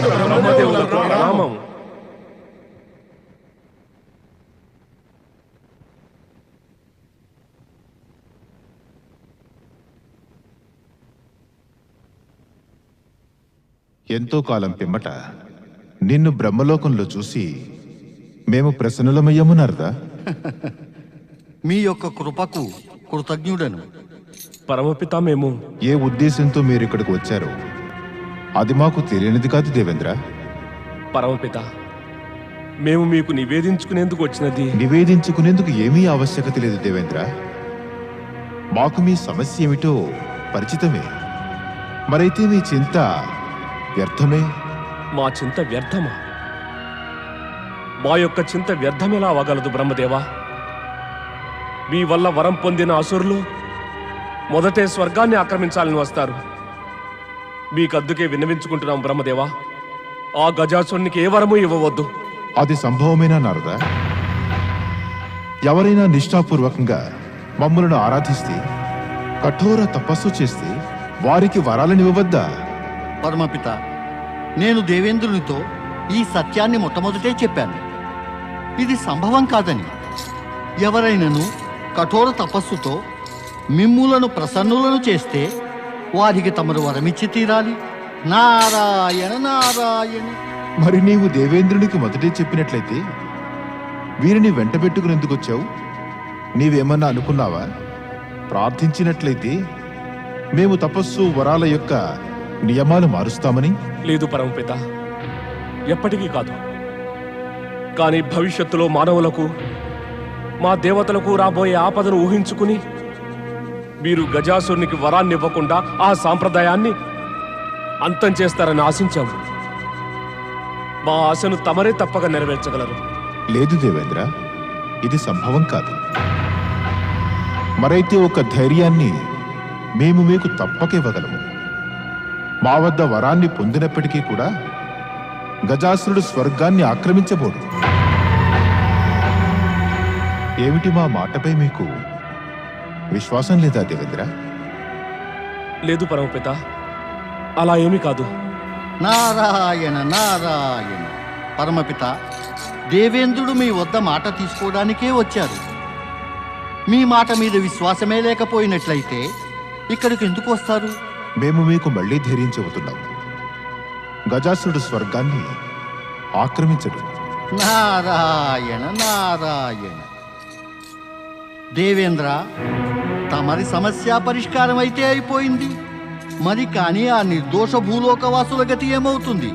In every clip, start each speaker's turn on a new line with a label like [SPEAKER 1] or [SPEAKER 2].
[SPEAKER 1] బ్రహ్మదేవులకు
[SPEAKER 2] ఎంతో కాలం పిమ్మట నిన్ను బ్రహ్మలోకంలో చూసి మేము ప్రసన్నులమయ్యము నారదా
[SPEAKER 3] మీ యొక్క కృపకు కృతజ్ఞుడను.
[SPEAKER 1] పరమపిత మేము
[SPEAKER 2] ఏ ఉద్దేశంతో మీరు ఇక్కడికి వచ్చారో అది మాకు తెలియనిది కాదు దేవేంద్ర.
[SPEAKER 1] పరమపిత మేము మీకు నివేదించుకునేందుకు వచ్చినది.
[SPEAKER 2] నివేదించుకునేందుకు ఏమీ ఆవశ్యకత లేదు దేవేంద్ర. మాకు మీ సమస్య ఏమిటో పరిచితమే. మరైతే మీ చింత వ్యర్థమే?
[SPEAKER 1] మా చింత వ్యర్థమా? మా యొక్క చింత వ్యర్థమెలా అవ్వగలదు బ్రహ్మదేవా? మీ వల్ల వరం పొందిన అసురులు మొదటే స్వర్గాన్ని ఆక్రమించాలని వస్తారు. మీకద్దుకే విన్నవించుకుంటున్నాం బ్రహ్మదేవా. ఆ గజాసురునికి ఏ వరము ఇవ్వవద్దు.
[SPEAKER 2] అది సంభవమేనా నారదా? ఎవరైనా నిష్ఠాపూర్వకంగా మమ్మలను ఆరాధిస్తే కఠోర తపస్సు చేస్తే వారికి వరాలను ఇవ్వవద్దా?
[SPEAKER 3] పరమపిత నేను దేవేంద్రునితో ఈ సత్యాన్ని మొట్టమొదటే చెప్పాను. ఇది సంభవం కాదని. ఎవరైనను కఠోర తపస్సుతో మిమ్ములను ప్రసన్నులను చేస్తే వారికి తమరు వరమిచ్చి తీరాలి. నారాయణ నారాయణ.
[SPEAKER 2] మరి నీవు దేవేంద్రునికి మొదటే చెప్పినట్లయితే వీరిని వెంటబెట్టుకుని ఎందుకు వచ్చావు? నీవేమన్నా అనుకున్నావా? ప్రార్థించినట్లయితే మేము తపస్సు వరాల యొక్క నియమాలు మారుస్తామని?
[SPEAKER 1] లేదు పరమపిత. ఎప్పటికీ కాదు. కానీ భవిష్యత్తులో మానవులకు మా దేవతలకు రాబోయే ఆపదను ఊహించుకుని మీరు గజాసురునికి వరాన్ని ఇవ్వకుండా ఆ సాంప్రదాయాన్ని అంతం చేస్తారని ఆశించాము. మా ఆశను తమరే తప్పక నెరవేర్చగలరు.
[SPEAKER 2] లేదు దేవేంద్ర ఇది సంభవం కాదు. మరైతే ఒక ధైర్యాన్ని మేము మీకు తప్పక ఇవ్వగలము. మా వద్ద వరాన్ని పొందినప్పటికీ కూడా గజాసురుడు స్వర్గాన్ని ఆక్రమించబోడు. ఏమిటి మా మాటపై మీకు విశ్వాసం లేదా దేవేంద్ర?
[SPEAKER 1] లేదు పరమపిత అలా ఏమీ కాదు.
[SPEAKER 3] నారాయణ నారాయణ. పరమపిత దేవేంద్రుడు మీ వద్ద మాట తీసుకోవడానికే వచ్చారు. మీ మాట మీద విశ్వాసమే లేకపోయినట్లయితే ఇక్కడికి ఎందుకు వస్తారు?
[SPEAKER 2] మేము మీకు మళ్ళీ ధైర్యం చెబుతున్నాం గజాసురుడు స్వర్గాన్ని ఆక్రమించడు.
[SPEAKER 3] నారాయణ నారాయణ. దేవేంద్ర తమరి సమస్య పరిష్కారం అయితే అయిపోయింది. మరి కానీ ఆ నిర్దోష భూలోకవాసుల గతి ఏమవుతుంది?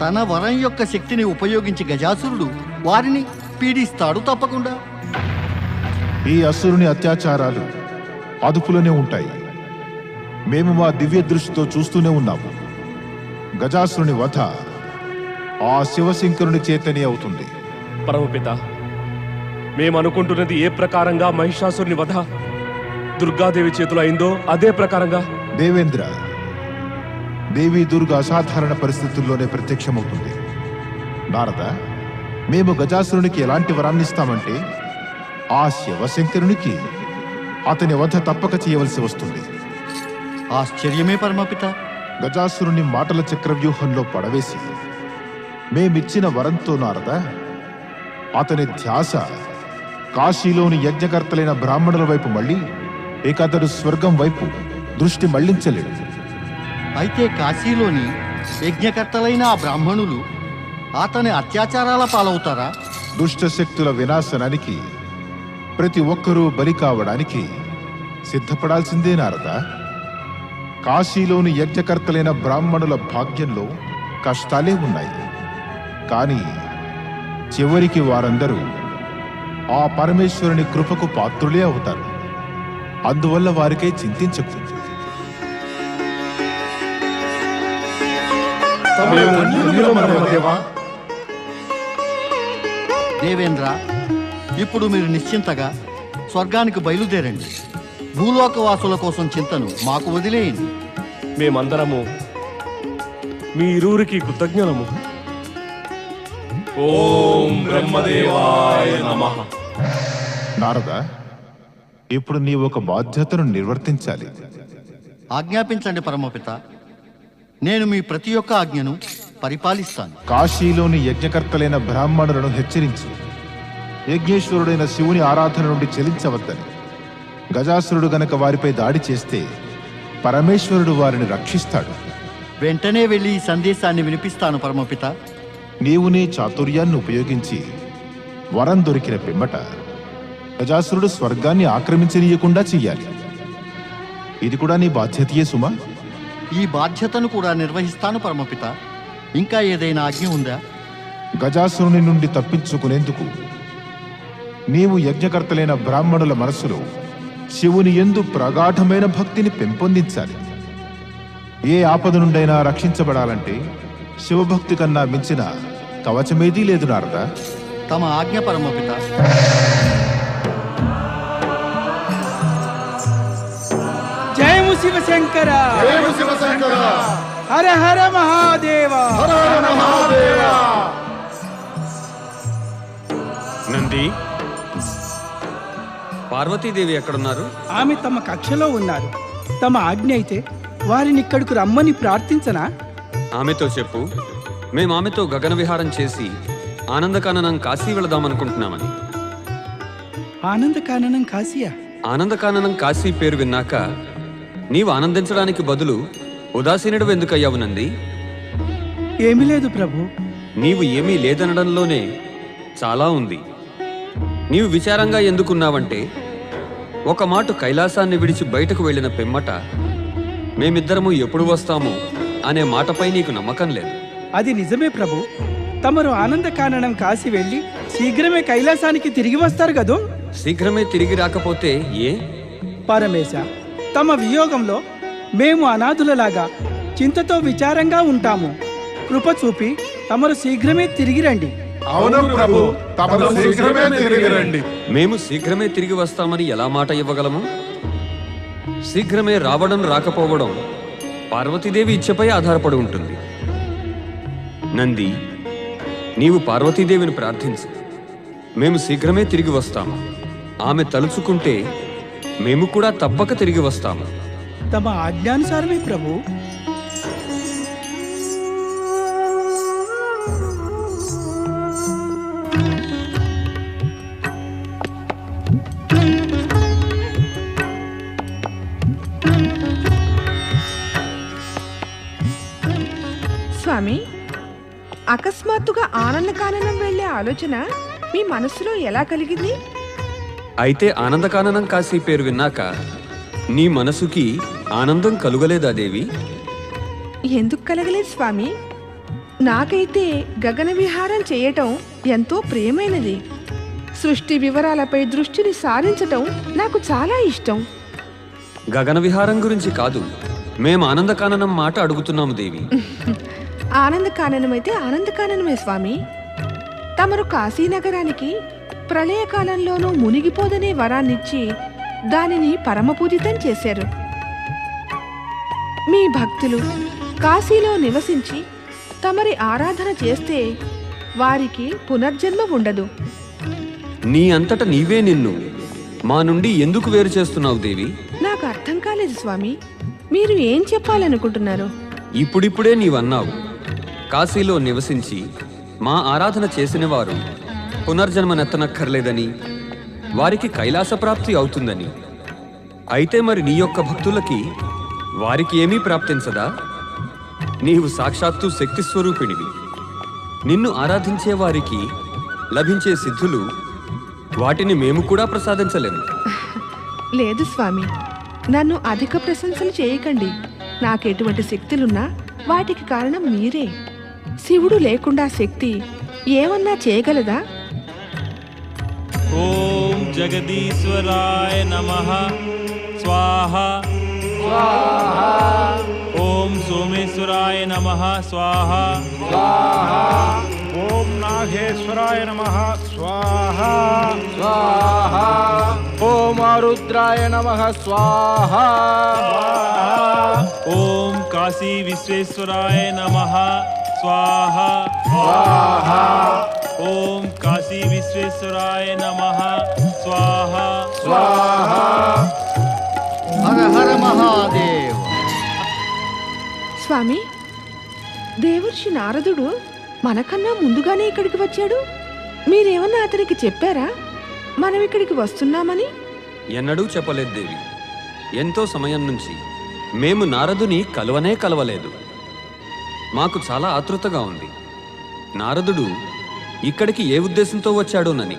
[SPEAKER 3] తన వరం యొక్క శక్తిని ఉపయోగించి గజాసురుడు వారిని పీడిస్తాడు తప్పకుండా.
[SPEAKER 2] ఈ అసురుని అత్యాచారాలు అదుపులోనే ఉంటాయి. మేము మా దివ్య దృష్టితో చూస్తూనే ఉన్నాము. గజాసురుని వధ ఆ శివశంకరుని చేతనే అవుతుంది.
[SPEAKER 1] పరమపిత మేము అనుకుంటున్నది ఏ ప్రకారంగా మహిషాసురుని వధ? దుర్గాదేవి చేతిలో అయిందో అదే ప్రకారంగా.
[SPEAKER 2] దేవేంద్ర దేవి దుర్గ అసాధారణ పరిస్థితుల్లోనే ప్రత్యక్షమవుతుంది. నారద మేము గజాసురునికి ఎలాంటి వరాన్ని ఇస్తామంటే ఆ శివశంకరునికి అతని వధ తప్పక చేయవలసి వస్తుంది.
[SPEAKER 3] ఆశ్చర్యమే పరమపిత.
[SPEAKER 2] గజాసురుని మాటల చక్రవ్యూహంలో పడవేసి మేమిచ్చిన వరంతో నారద అతని ధ్యాస కాశీలోని యజ్ఞకర్తలైన బ్రాహ్మణుల వైపు మళ్ళీ ఇక అతడు స్వర్గం వైపు దృష్టి మళ్ళించలేడు.
[SPEAKER 3] అయితే కాశీలోని యజ్ఞకర్తలైన ఆ బ్రాహ్మణులు అతని అత్యాచారాల పాలవుతారా?
[SPEAKER 2] దుష్ట శక్తుల వినాశనానికి ప్రతి ఒక్కరూ బలి కావడానికి సిద్ధపడాల్సిందే నారద. కాశీలోని యజ్ఞకర్తలైన బ్రాహ్మణుల భాగ్యంలో కష్టాలే ఉన్నాయి. కానీ చివరికి వారందరూ ఆ పరమేశ్వరుని కృపకు పాత్రులే అవుతారు. అందువల్ల వారికై చింతించకు.
[SPEAKER 3] దేవేంద్ర ఇప్పుడు మీరు నిశ్చింతగా స్వర్గానికి బయలుదేరండి. భూలోకవాసుల కోసం చింతను మాకు వదిలేయండి.
[SPEAKER 1] మేమందరము మీ ఇరువురికి కృతజ్ఞులము. ఓం బ్రహ్మదేవాయ నమః.
[SPEAKER 2] నారద? ఇప్పుడు నీ ఒక బాధ్యతను నిర్వర్తించాలి.
[SPEAKER 3] ఆజ్ఞాపించండి పరమపిత. నేను మీ ప్రతి ఒక్క ఆజ్ఞను పరిపాలిస్తాను.
[SPEAKER 2] కాశీలోని యజ్ఞకర్తలైన బ్రాహ్మణులను హెచ్చరించు యజ్ఞేశ్వరుడైన శివుని ఆరాధన నుండి చెలించవద్దని గజాసురుడు గనక వారిపై దాడి చేస్తే పరమేశ్వరుడు వారిని రక్షిస్తాడు.
[SPEAKER 3] వెంటనే వెళ్ళి ఈ సందేశాన్ని వినిపిస్తాను పరమపిత.
[SPEAKER 2] నీవు నీ చాతుర్యాన్ని ఉపయోగించి వరం దొరికిన పిమ్మట గజాసురుడు స్వర్గాన్ని ఆక్రమించనీయకుండా చెయ్యాలి. ఇది కూడా నీ బాధ్యతయే సుమా?
[SPEAKER 3] ఈ బాధ్యతను కూడా నిర్వహిస్తాను పరమపిత. ఇంకా ఏదైనా ఆజ్ఞ ఉందా?
[SPEAKER 2] గజాసురుని నుండి తప్పించుకునేందుకు నీవు యజ్ఞకర్తలైన బ్రాహ్మణుల మనస్సులో శివుని ఎందు ప్రగాఢమైన భక్తిని పెంపొందించాలి. ఏ ఆపద నుండైనా రక్షించబడాలంటే శివభక్తి కన్నా మించిన కవచమేదీ లేదు నారదా?
[SPEAKER 3] తమ ఆజ్ఞ పరమపిత.
[SPEAKER 4] జయము శివశంకర! హర హర మహాదేవ!
[SPEAKER 5] నంది పార్వతీదేవి ఎక్కడున్నారు?
[SPEAKER 4] ఆమె తమ కక్షలో ఉన్నారు. తమ ఆజ్ఞ అయితే వారిని ఇక్కడికి రమ్మని ప్రార్థించనా?
[SPEAKER 5] ఆమెతో చెప్పు. మేము ఆమెతో గగన విహారం చేసి ఆనందకాననం కాశీ వెళదామనుకుంటున్నామని.
[SPEAKER 4] ఆనందకాననం కాశీయా?
[SPEAKER 5] ఆనందకాననం కాశీ పేరు విన్నాక నీవు ఆనందించడానికి బదులు ఉదాసీనుడు ఎందుకయ్యావు నంది?
[SPEAKER 4] ఏమీ లేదు ప్రభు.
[SPEAKER 5] నీవు ఏమీ లేదనడంలోనే చాలా ఉంది. నీవు విచారంగా ఎందుకున్నావంటే ఒక మాట కైలాసాన్ని విడిచి బయటకు వెళ్ళిన పిమ్మట మేమిద్దరము ఎప్పుడు వస్తాము అనే మాటపై నీకు నమ్మకం లేదు.
[SPEAKER 4] అది నిజమే ప్రభు. తమరు ఆనందకాననం కాశీ వెళ్ళి శీఘ్రమే కైలాసానికి తిరిగి వస్తారు కదూ?
[SPEAKER 5] శీఘ్రమే తిరిగి రాకపోతే ఏ?
[SPEAKER 4] పరమేశ తమ వియోగంలో మేము అనాథులలాగా చింతతో విచారంగా ఉంటాము. కృప చూపి తమరు శీఘ్రమే తిరిగి రండి.
[SPEAKER 2] అవును ప్రభు తమరు శీఘ్రమే తిరిగి రండి.
[SPEAKER 5] మేము శీఘ్రమే తిరిగి వస్తామని ఎలా మాట ఇవ్వగలము? శీఘ్రమే రావడం రాకపోవడం పార్వతీదేవి ఇచ్చపై ఆధారపడి ఉంటుంది. నంది నీవు పార్వతీదేవిని ప్రార్థించు. మేము శీఘ్రమే తిరిగి వస్తాము. ఆమె తలుచుకుంటే మేము కూడా తప్పక తిరిగి వస్తాము.
[SPEAKER 4] తమ ఆజ్ఞానుసారమే ప్రభు.
[SPEAKER 6] స్వామి అకస్మాత్తుగా ఆనందకాననం వెళ్ళే ఆలోచన మీ మనసులో ఎలా కలిగింది?
[SPEAKER 5] అయితే ఆనందకాననం కాశీ పేరు విన్నాక నీ మనసుకి ఆనందం కలుగలేదా దేవి?
[SPEAKER 6] ఎందుకు కలగలేదు స్వామి? నాకైతే గగన విహారం చేయటం ఎంతో ప్రియమైనది. సృష్టి వివరాలపై దృష్టిని సారించటం నాకు చాలా ఇష్టం.
[SPEAKER 5] గగన విహారం గురించి కాదు మేము ఆనందకాననం మాట అడుగుతున్నాము దేవి.
[SPEAKER 6] ఆనందకాననమైతే ఆనందకాననమే స్వామి. తమరు కాశీనగరానికి ప్రళయకాలంలోనూ మునిగిపోదనే వరాన్నిచ్చి దానిని పరమపూజితం చేశారు. మీ భక్తులు కాశీలో నివసించి తమరి ఆరాధన చేస్తే వారికి పునర్జన్మ ఉండదు.
[SPEAKER 5] నీ అంతట నీవే నిన్ను. మా నుండి ఎందుకు వేరు చేస్తున్నావు దేవి?
[SPEAKER 6] నాకు అర్థం కాలేదు స్వామి. మీరు ఏం చెప్పాలనుకుంటున్నారు?
[SPEAKER 5] ఇప్పుడిప్పుడే నీవన్నావు. కాశీలో నివసించి మా ఆరాధన చేసిన వారు పునర్జన్మనెత్తనక్కర్లేదని వారికి కైలాస ప్రాప్తి అవుతుందని. అయితే మరి నీ యొక్క భక్తులకి వారికి ఏమీ ప్రాప్తించదా? నీవు సాక్షాత్తు శక్తి స్వరూపిణివి. నిన్ను ఆరాధించే వారికి లభించే సిద్ధులు వాటిని మేము కూడా ప్రసాదించలేము.
[SPEAKER 6] లేదు స్వామి నన్ను అధిక ప్రశంసలు చేయకండి. నాకెటువంటి శక్తులున్నా వాటికి కారణం మీరే. శివుడు లేకుండా శక్తి ఏమన్నా చేయగలదా?
[SPEAKER 7] ओम जगदीश्वराय नमः। स्वाहा। स्वाहा। ओम सोमेश्वराय नमः। स्वाहा।
[SPEAKER 8] स्वाहा। ओम नागेश्वराय नमः। स्वाहा। स्वाहा। ओम आरुद्राय नमः।
[SPEAKER 7] स्वाहा। ओम काशी विश्वेश्वराय नमः। स्वाहा। स्वाहा। ఓం కాశీ విశ్వేశ్వరాయ నమ. స్వాహ. స్వాహ.
[SPEAKER 3] హర హర మహాదేవ.
[SPEAKER 6] స్వామి దేవర్షి నారదుడు మనకన్నా ముందుగానే ఇక్కడికి వచ్చాడు. మీరేమన్నా అతనికి చెప్పారా? మనం ఇక్కడికి వస్తున్నామని?
[SPEAKER 5] ఎన్నడూ చెప్పలేదు దేవి. ఎంతో సమయం నుంచి మేము నారదుని కలవనే కలవలేదు. మాకు చాలా ఆతృతగా ఉంది. నారదుడు ఇక్కడికి ఏ ఉద్దేశంతో వచ్చాడోనని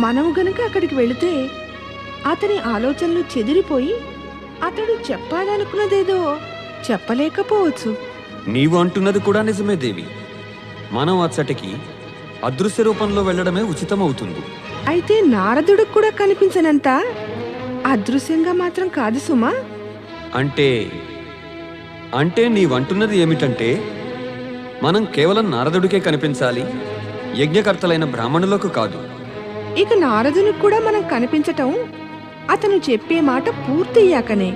[SPEAKER 6] మనము గనుక అక్కడికి వెళితే అతని ఆలోచనలు చెదిరిపోయి అతడు చెప్పాలనుకున్నదేదో చెప్పలేకపోవచ్చు.
[SPEAKER 5] నీవు అంటున్నది కూడా నిజమే దేవి. మనం అచ్చటికి అదృశ్య రూపంలో వెళ్ళడమే ఉచితమవుతుంది.
[SPEAKER 6] అయితే నారదుడికి కూడా కనిపించనంత అదృశ్యంగా మాత్రం కాదు సుమా.
[SPEAKER 5] అంటే అంటే నీవంటున్నది ఏమిటంటే మనం కేవలం నారదుడికే కనిపించాలి? యజ్ఞకర్తలైన బ్రాహ్మణులకు కాదు.
[SPEAKER 6] ఇక నారదునికి కూడా మనం కనిపించటం అతను చెప్పే మాట పూర్తయ్యాకనే.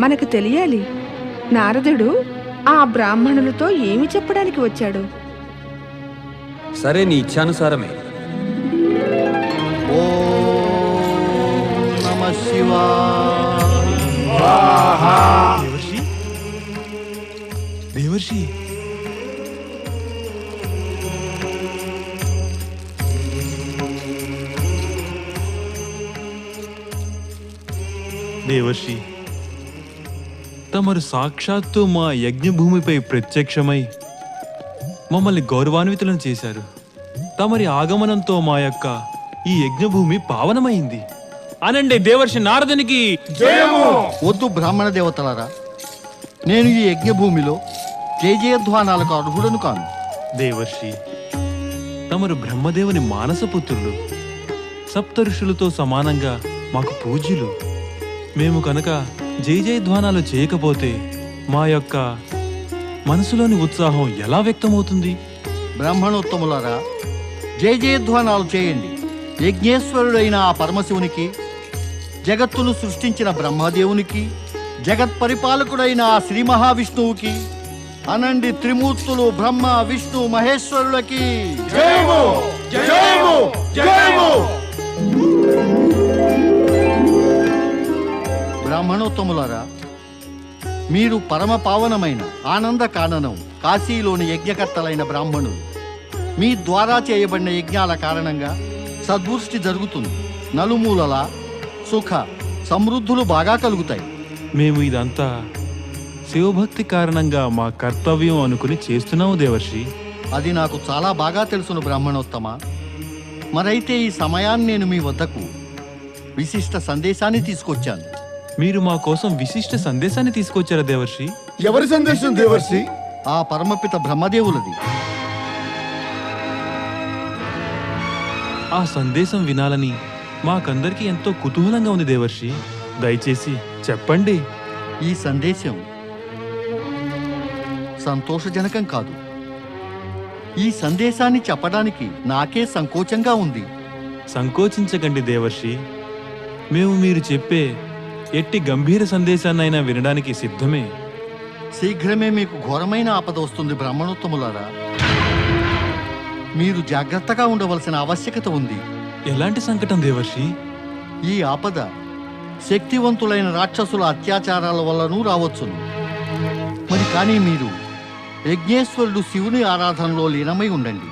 [SPEAKER 6] మనకు తెలియాలి నారదుడు ఆ బ్రాహ్మణులతో ఏమి చెప్పడానికి వచ్చాడు?
[SPEAKER 5] సరే నీ ఇచ్ఛానుసారమే.
[SPEAKER 3] ఓం నమ
[SPEAKER 9] దేవర్షి? దేవర్షి తమరు సాక్షాత్తు మా యజ్ఞభూమిపై ప్రత్యక్షమై మమ్మల్ని గౌరవాన్వితులను చేశారు. తమరి ఆగమనంతో మా యొక్క ఈ యజ్ఞభూమి పావనమైంది.
[SPEAKER 7] అనండి దేవర్షి నారదునికి
[SPEAKER 3] వద్దు బ్రాహ్మణ దేవతలారా నేను ఈ యజ్ఞభూమిలో జయజయధ్వానాలకు అర్హుడను కాను.
[SPEAKER 9] దేవర్షి తమరు బ్రహ్మదేవుని మానసపుత్రులు సప్త ఋషులతో సమానంగా మాకు పూజ్యులు. మేము కనుక జై జయ ధ్వానాలు చేయకపోతే మా యొక్క మనసులోని ఉత్సాహం ఎలా వ్యక్తమవుతుంది?
[SPEAKER 3] బ్రాహ్మణోత్తములారా జయ జయధ్వానాలు చేయండి. యజ్ఞేశ్వరుడైన ఆ పరమశివునికి జగత్తును సృష్టించిన బ్రహ్మదేవునికి జగత్ పరిపాలకుడైన ఆ శ్రీ మహావిష్ణువుకి అనండి త్రిమూర్తులు బ్రహ్మ విష్ణు మహేశ్వరులకి. బ్రాహ్మణోత్తములారా మీరు పరమ పావనమైన ఆనంద కాననం కాశీలోని యజ్ఞకర్తలైన బ్రాహ్మణులు. మీ ద్వారా చేయబడిన యజ్ఞాల కారణంగా సద్వృష్టి జరుగుతుంది. నలుమూలల సుఖ సమృద్ధులు బాగా కలుగుతాయి.
[SPEAKER 9] మేము ఇదంతా శివభక్తి కారణంగా మా కర్తవ్యం అనుకుని చేస్తున్నాము దేవర్షి.
[SPEAKER 3] అది నాకు చాలా బాగా తెలుసును బ్రాహ్మణోత్తమ. మరైతే ఈ సమయాన్ని నేను మీ వద్దకు విశిష్ట సందేశాన్ని తీసుకొచ్చాను.
[SPEAKER 9] మీరు మా కోసం విశిష్ట సందేశాన్ని తీసుకొచ్చారా దేవర్షి?
[SPEAKER 10] ఎవరి సందేశం దేవర్షి?
[SPEAKER 3] ఆ పరమపిత బ్రహ్మదేవులది.
[SPEAKER 9] ఆ సందేశం వినాలని మాకందరికీ ఎంతో కుతూహలంగా ఉంది దేవర్షి. దయచేసి చెప్పండి.
[SPEAKER 3] ఈ సందేశం సంతోషజనకం కాదు. ఈ సందేశాన్ని చెప్పడానికి నాకే సంకోచంగా ఉంది.
[SPEAKER 9] సంకోచించకండి దేవర్షి. మేము మీరు చెప్పే ఎట్టి గంభీర సందేశాన్నైనా వినడానికి సిద్ధమే.
[SPEAKER 3] శీఘ్రమే మీకు ఘోరమైన ఆపద వస్తుంది బ్రాహ్మణోత్తములారా. మీరు జాగ్రత్తగా ఉండవలసిన ఆవశ్యకత ఉంది.
[SPEAKER 9] ఎలాంటి సంకటం దేవర్షి?
[SPEAKER 3] ఈ ఆపద శక్తివంతులైన రాక్షసుల అత్యాచారాల వల్లనూ రావచ్చును. మరి కానీ మీరు యజ్ఞేశ్వరుడు శివుని ఆరాధనలో లీనమై ఉండండి.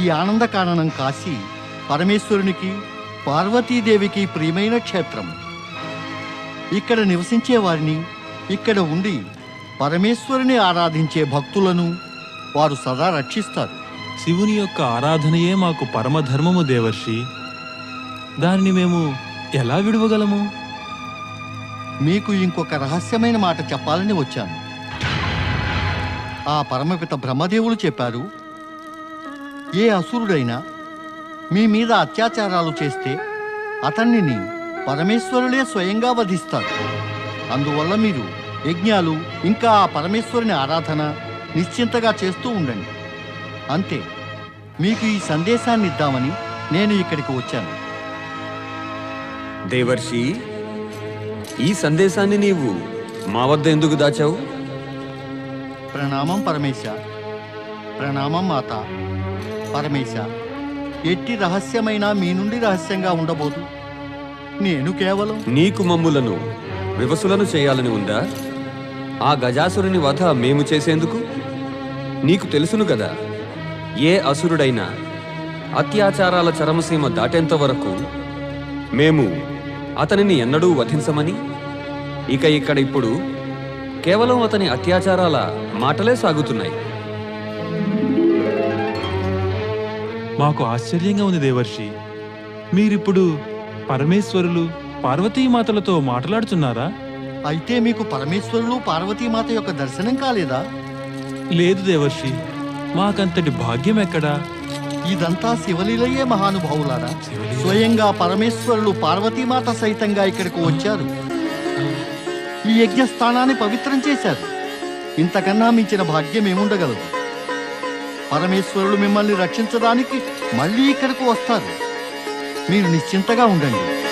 [SPEAKER 3] ఈ ఆనంద కారణం కాశీ పరమేశ్వరునికి పార్వతీదేవికి ప్రియమైన క్షేత్రం ఇక్కడ నివసించే వారిని ఇక్కడ ఉండి పరమేశ్వరుని ఆరాధించే భక్తులను వారు సదా రక్షిస్తారు.
[SPEAKER 9] శివుని యొక్క ఆరాధనయే మాకు పరమధర్మము దేవర్షి. దానిని మేము ఎలా విడవగలము?
[SPEAKER 3] మీకు ఇంకొక రహస్యమైన మాట చెప్పాలని వచ్చాను. ఆ పరమపిత బ్రహ్మదేవులు చెప్పారు ఏ అసురుడైనా మీ మీద అత్యాచారాలు చేస్తే అతన్ని పరమేశ్వరులే స్వయంగా వధిస్తారు. అందువల్ల మీరు యజ్ఞాలు ఇంకా ఆ పరమేశ్వరుని ఆరాధన నిశ్చింతగా చేస్తూ ఉండండి. అంతే. మీకు ఈ సందేశాన్ని ఇద్దామని నేను ఇక్కడికి వచ్చాను.
[SPEAKER 5] దేవర్షి ఈ సందేశాన్ని నీవు మా వద్ద ఎందుకు దాచావు?
[SPEAKER 3] ప్రణామం పరమేశ. ప్రణామం మాత. పరమేశ ఎట్టి రహస్యమైన మీ నుండి రహస్యంగా ఉండబోదు. నేను కేవలం
[SPEAKER 5] నీకు మమ్ములను వివసులను చేయాలని ఉందా? ఆ గజాసురుని వధ మేము చేసేందుకు? నీకు తెలుసును గదా ఏ అసురుడైనా అత్యాచారాల చరమసీమ దాటేంత వరకు మేము అతనిని ఎన్నడూ వధించమని? ఇక ఇక్కడ ఇప్పుడు కేవలం అతని అత్యాచారాల మాటలే సాగుతున్నాయి.
[SPEAKER 9] మాకు ఆశ్చర్యంగా ఉంది దేవర్షి. మీరిప్పుడు పరమేశ్వరులు పార్వతీమాతలతో మాట్లాడుతున్నారా
[SPEAKER 3] అయితే మీకు పరమేశ్వరులు పార్వతీమాత యొక్క దర్శనం కాలేదా?
[SPEAKER 9] లేదు దేవర్షి మాకంతటి భాగ్యం ఎక్కడా?
[SPEAKER 3] ఇదంతా శివలీలయే మహానుభావులారా. స్వయంగా పరమేశ్వరులు పార్వతీమాత సైతంగా ఇక్కడికి వచ్చారు. ఈ యజ్ఞస్థానాన్ని పవిత్రం చేశారు. ఇంతకన్నా మించిన భాగ్యం ఏముండగలదు? పరమేశ్వరులు మిమ్మల్ని రక్షించడానికి మళ్ళీ ఇక్కడికి వస్తారు. మీరు నిశ్చింతగా ఉండండి.